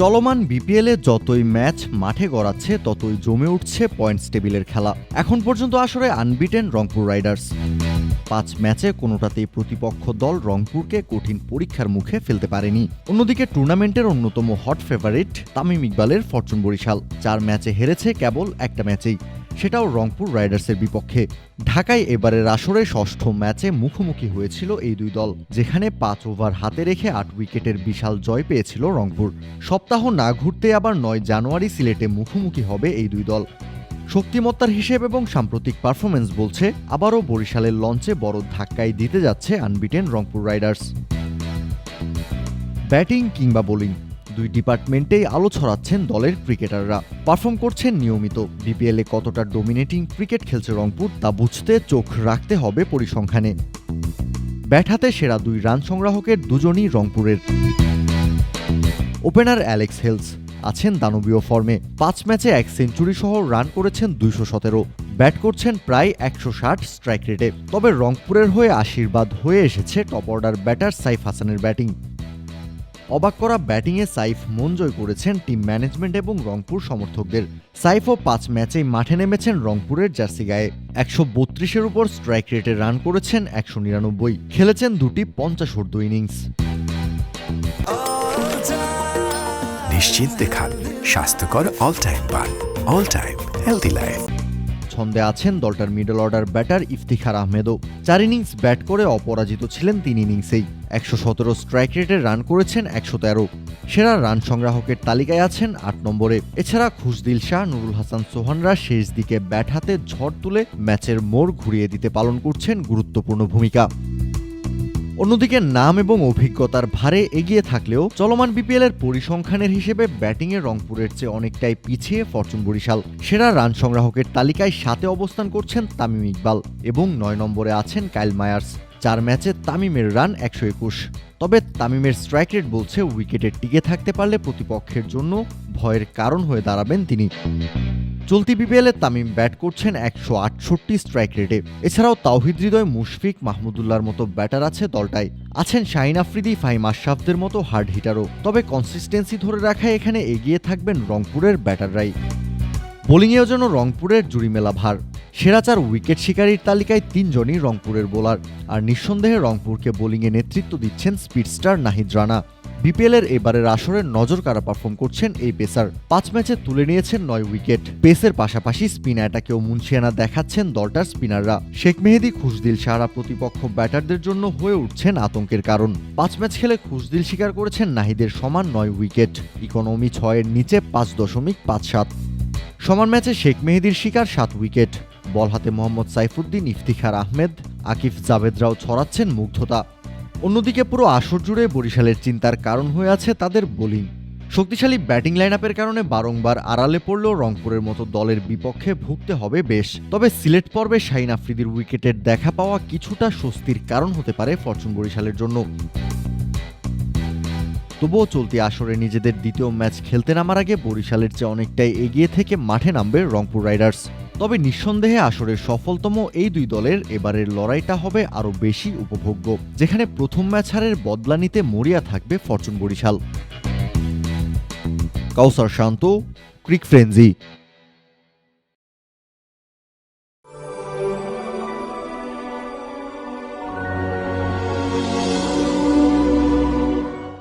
চলমান বিপিএলে যতই ম্যাচ মাঠে গড়াচ্ছে, ততই জমে উঠছে পয়েন্টস টেবিলের খেলা। এখন পর্যন্ত আসরে আনবিটেন রংপুর রাইডার্স পাঁচ ম্যাচে কোনোটাতেই প্রতিপক্ষ দল রংপুরকে কঠিন পরীক্ষার মুখে ফেলতে পারেনি। অন্যদিকে টুর্নামেন্টের অন্যতম হট ফেভারিট তামিম ইকবালের ফরচুন বরিশাল। চার ম্যাচে হেরেছে কেবল একটা ম্যাচেই। সেটাও রংপুর রাইডার্সের বিপক্ষে। ঢাকায় এবারের আসরে ষষ্ঠ ম্যাচে মুখোমুখি হয়েছিল এই দুই দল, যেখানে পাঁচ ওভার হাতে রেখে আট উইকেটের বিশাল জয় পেয়েছিল রংপুর। সপ্তাহ না ঘুরতে আবার নয় জানুয়ারি সিলেটে মুখোমুখি হবে এই দুই দল। শক্তিমত্তার হিসেব এবং সাম্প্রতিক পারফরমেন্স বলছে, আবারও বরিশালের লঞ্চে বড় ধাক্কাই দিতে যাচ্ছে আনবিটেন রংপুর রাইডার্স। ব্যাটিং কিংবা বোলিং দুই ডিপার্টমেন্টেই আলো ছড়াচ্ছেন দলের ক্রিকেটাররা। পারফর্ম করছেন নিয়মিত। বিপিএলে কতটা ডোমিনেটিং ক্রিকেট খেলছে রংপুর, তা বুঝতে চোখ রাখতে হবে পরিসংখ্যানে। ব্যাট হাতে সেরা দুই রান সংগ্রাহকের দুজনই রংপুরের। ওপেনার অ্যালেক্স হেলস আছেন দানবীয় ফর্মে। পাঁচ ম্যাচে এক সেঞ্চুরি সহ রান করেছেন দুইশো সতেরো। ব্যাট করছেন প্রায় একশো ষাট স্ট্রাইক রেটে। তবে রংপুরের হয়ে আশীর্বাদ হয়ে এসেছে টপ অর্ডার ব্যাটার সাইফ হাসানের ব্যাটিং। অবাক করা ব্যাটিংয়ে সাইফ মন জয় করেছেন টিম ম্যানেজমেন্ট এবং রংপুর সমর্থকদের। সাইফও পাঁচ ম্যাচেই মাঠে নেমেছেন রংপুরের জার্সি গায়ে একশো বত্রিশের উপর স্ট্রাইক রেটে রান করেছেন একশো নিরানব্বই। খেলেছেন দুটি পঞ্চাশ ঊর্ধ্ব ইনিংস। নিশ্চিন্তে খান স্বাস্থ্যকর অল টাইম পান অল টাইম হেলদি লাইফ ছন্দে আছেন দলটার মিডল অর্ডার ব্যাটার ইফতিখার আহমেদও। চার ইনিংস ব্যাট করে অপরাজিত ছিলেন তিন ইনিংসেই একশো সতেরো স্ট্রাইক রেটে রান করেছেন একশো তেরো। সেরা রান সংগ্রাহকের তালিকায় আছেন আট নম্বরে। এছাড়া খুশদিল শাহ, নুরুল হাসান সোহানরা শেষ দিকে ব্যাট হাতে ঝড় তুলে ম্যাচের মোড় ঘুরিয়ে দিতে পালন করছেন গুরুত্বপূর্ণ ভূমিকা। অন্যদিকে নাম এবং অভিজ্ঞতার ভারে এগিয়ে থাকলেও চলমান বিপিএল এর পরিসংখ্যানের হিসেবে ব্যাটিংয়ে রংপুরের চেয়ে অনেকটাই পিছিয়ে ফরচুন বরিশাল। সেরা রান সংগ্রাহকের তালিকায় সাথে অবস্থান করছেন তামিম ইকবাল এবং নয় নম্বরে আছেন কাইল মায়ার্স। চার ম্যাচে তামিমের রান একশো একুশ। তবে তামিমের স্ট্রাইক রেট বলছে উইকেটে টিকে থাকতে পারলে প্রতিপক্ষের জন্য ভয়ের কারণ হয়ে দাঁড়াবেন তিনি। চলতি বিপিএলে তামিম ব্যাট করছেন একশো আটষট্টি স্ট্রাইক রেটে এছাড়াও তাওহিদ হৃদয় মুশফিক মাহমুদুল্লাহর মতো ব্যাটার আছে দলটায়। আছেন শাহিন আফ্রিদি, ফাহিম আশরাফদের মতো হার্ড হিটারও তবে কনসিস্টেন্সি ধরে রাখায় এখানে এগিয়ে থাকবেন রংপুরের ব্যাটাররাই বোলিংয়েও যেন রংপুরের জুড়িমেলা ভার। সেরা চার উইকেট শিকারীর তালিকায় তিনজনই রংপুরের বোলার, আর নিঃসন্দেহে রংপুরকে বোলিংয়ে নেতৃত্ব দিচ্ছেন স্পিডস্টার নাহিদ রানা। বিপিএলের এবারের আসরে নজর কারা পারফর্ম করছেন এই পেসার। পাঁচ ম্যাচে তুলে নিয়েছেন নয় উইকেট। পেসের পাশাপাশি স্পিন অ্যাটাকেও মুন্সিয়ানা দেখাচ্ছেন দলটার স্পিনাররা। শেখ মেহেদি খুশদিল সারা প্রতিপক্ষ ব্যাটারদের জন্য হয়ে উঠছেন আতঙ্কের কারণ। পাঁচ ম্যাচ খেলে খুশদিল স্বীকার করেছেন নাহিদের সমান নয় উইকেট। ইকোনমি ছয়ের নিচে পাঁচ দশমিক পাঁচ সাত। সমান ম্যাচে শেখ মেহেদির শিকার সাত উইকেট। বল হাতে মোহাম্মদ সাইফুদ্দিন, ইফতিখার আহমেদ, আকিফ জাভেদরাও ছড়াচ্ছেন মুগ্ধতা। অন্যদিকে পুরো আসর জুড়ে বরিশালের চিন্তার কারণ হয়ে আছে তাদের বোলিং। শক্তিশালী ব্যাটিং লাইনআপের কারণে বারংবার আড়ালে পড়লেও রংপুরের মতো দলের বিপক্ষে ভুগতে হবে বেশ। তবে সিলেট পর্বে শাহিন আফ্রিদির উইকেটের দেখা পাওয়া কিছুটা স্বস্তির কারণ হতে পারে ফরচুন বরিশালের জন্য। তবুও চলতি আসরে নিজেদের দ্বিতীয় ম্যাচ খেলতে নামার আগে বরিশালের চেয়ে অনেকটাই এগিয়ে থেকে মাঠে নামবে রংপুর রাইডার্স। তবে নিঃসন্দেহে আসরের সফলতম এই দুই দলের এবারের লড়াইটা হবে আরও বেশি উপভোগ্য, যেখানে প্রথম ম্যাচ হারের বদলা নিতে মরিয়া থাকবে Fortune Barishal. Kawsar Shanto, cric frenzy